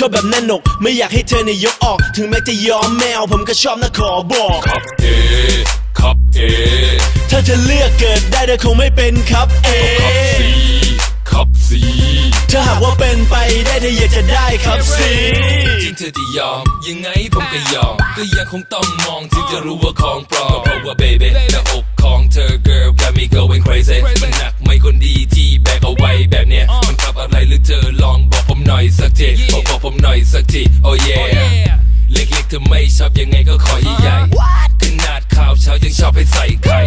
ชอบแบบแน่นอกไม่อยากให้เธอเนี่ยยกออก ถึงแม้จะยอมแมว ผมก็ชอบนะขอบอกขับเอขับเอถ้าเธอเลือกเกิดได้เธอคงไม่เป็นครับเอขับสีขับสีถ้าหากว่าเป็นไปได้เธออยากจะได้ครับสิจริงเธอจะยอม ยังไงผมก็ยอม ก็ยังคงต้องมองถึงจะรู้ว่าของปลอมก็เพราะว่า baby หน้าอกของเธอ girl got me going crazy มันหนักไม่คนดีที่ สักที oh yeah เล็กๆเธอไม่ชอบยังไงก็ขอใหญ่ๆขนาดข่าวเช้ายังชอบให้ใส่ไข่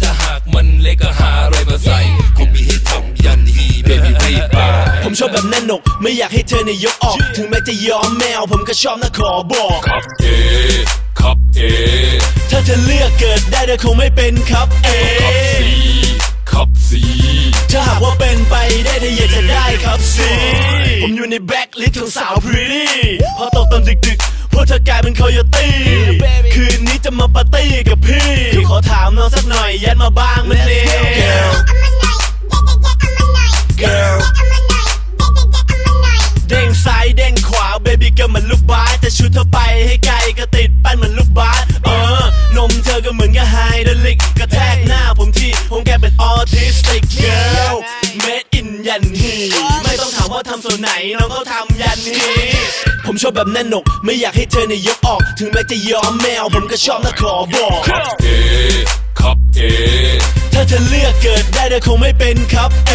ถ้าหากมันเล็กก็หาอะไรมาใส่คงมีให้ทำยันฮี baby รีบมาผมชอบแบบแน่นอกไม่อยากให้เธอเนี่ยยกออก ถึงแม้จะยอมแมว ผมก็ชอบนะขอบอกขับเอขับเอถ้าเธอเลือกเกิดได้เธอคงไม่เป็นครับเอขับสีขับสีถ้าหากว่า เป็นไปได้เธออยากจะได้ครับสิผมอยู่ในแบ็คลิสต์ของสาวพรีตี้พอตกตอนดึกๆพวกเธอกลายเป็นโคโยตี้คืนนี้จะมาปาร์ตี้กับพี่ขอถามน้องสักหน่อยยัดมาบ้างมันนี่ Girl Girl เด้งซ้ายเด้งขวาเบบี้ก็เหมือนลูกบาสจะชุดเธอไปให้ไกลก็ติดปั้นเหมือนลูกบาสเออนมเธอก็เหมือนกับไฮดรอลิกก in ยันฮีไม่ต้องถามว่าทำส่วนไหนน้องเขาทำยันฮีผมชอบแบบแน่นอกไม่อยากให้เธอเนี่ยยกออก ถึงแม้จะยอมแมว ผมก็ชอบนะขอบอกเอขับเอถ้าเธอเลือกเกิดได้เธอคงไม่เป็นครับเอ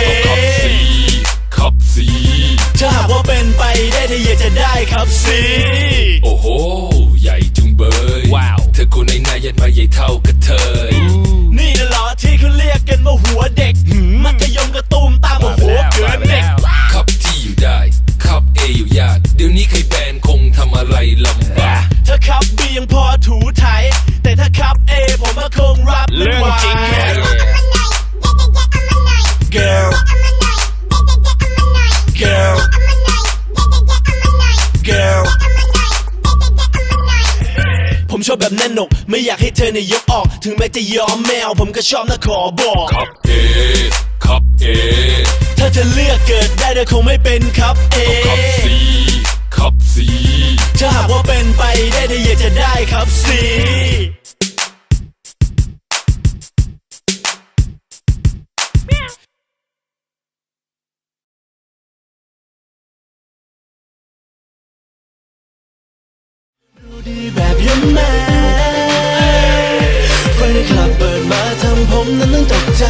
Girl ผมชอบแบบแน่นอกไม่อยากให้เธอเนี่ยยกออก ถึงแม้จะยอมแมว ผมก็ชอบนะขอบอกขับเอขับเอถ้าเธอเลือกเกิดได้เธอคงไม่เป็นครับเอขับสีขับสีถ้าหากว่าเป็นไปได้เธออยากจะได้ครับสิ ดีแบบยมแม่ไฟนคลับเปิดมาทำผมนั้นต้องตกใจ